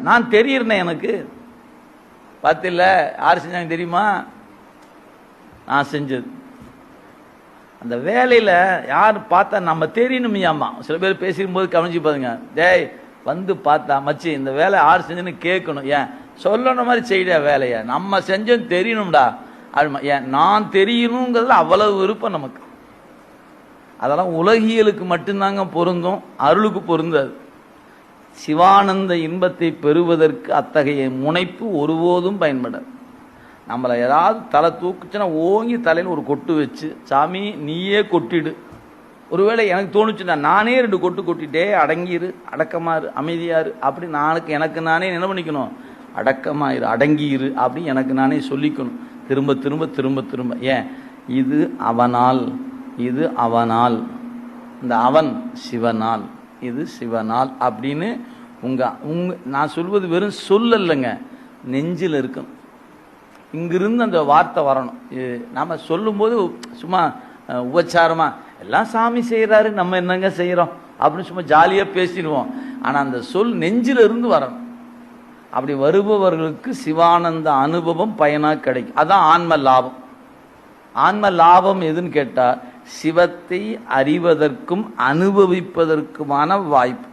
நான் தெரியிருந்தேன் எனக்கு. பார்த்தில்ல யார் செஞ்சாங்க தெரியுமா? நான் செஞ்சது. அந்த வேலையில யார் பார்த்தா நம்ம தெரியணுமையாமா சில பேர் பேசிக்கும்போது கவனிச்சு பாருங்க. டேய் வந்து பார்த்தா மச்சி இந்த வேலை யார் செஞ்சுன்னு கேட்கணும். ஏன்? சொல்லணும் மாதிரி செய்யற வேலையை. நம்ம செஞ்சோம் தெரியணும்டா. அது ஏன்? நான் தெரியணுங்கிறதுல அவ்வளவு விருப்பம் நமக்கு. அதெல்லாம் உலகியலுக்கு மட்டும்தாங்க பொருந்தும் அருளுக்கு பொருந்தாது. சிவானந்த இன்பத்தை பெறுவதற்கு அத்தகைய முனைப்பு ஒருபோதும் பயன்படாது. நம்மளை ஏதாவது தலை தூக்குச்சுன்னா ஓங்கி தலையில் ஒரு கொட்டு வச்சு சாமி நீயே கொட்டிடு. ஒருவேளை எனக்கு தோணுச்சுன்னா நானே ரெண்டு கொட்டு கொட்டிட்டே அடங்கிரு அடக்கமாறு அமைதியாரு அப்படி நானுக்கு எனக்கு நானே என்ன பண்ணிக்கணும்? அடக்கமாயிரு அடங்கியிரு அப்படி எனக்கு நானே சொல்லிக்கணும். திரும்ப திரும்ப திரும்ப திரும்ப. ஏன்? இது அவனால் இது அவனால். இந்த அவன் சிவனால். இது சிவனால் அப்படின்னு உங்க உங்க நான் சொல்வது வெறும் சொல்லலைங்க. நெஞ்சில் இருக்கும். இங்கிருந்து அந்த வார்த்தை வரணும். நாம் சொல்லும்போது சும்மா உபச்சாரமாக எல்லாம் சாமி செய்கிறாரு நம்ம என்னங்க செய்கிறோம் அப்படின்னு சும்மா ஜாலியாக பேசிடுவோம். ஆனால் அந்த சொல் நெஞ்சில் இருந்து வரணும். அப்படி வருபவர்களுக்கு சிவானந்த அனுபவம் பயனாக கிடைக்கும். அதான் ஆன்ம லாபம். ஆன்ம லாபம் எதுன்னு கேட்டால் சிவத்தை அறிவதற்கும் அனுபவிப்பதற்குமான வாய்ப்பு.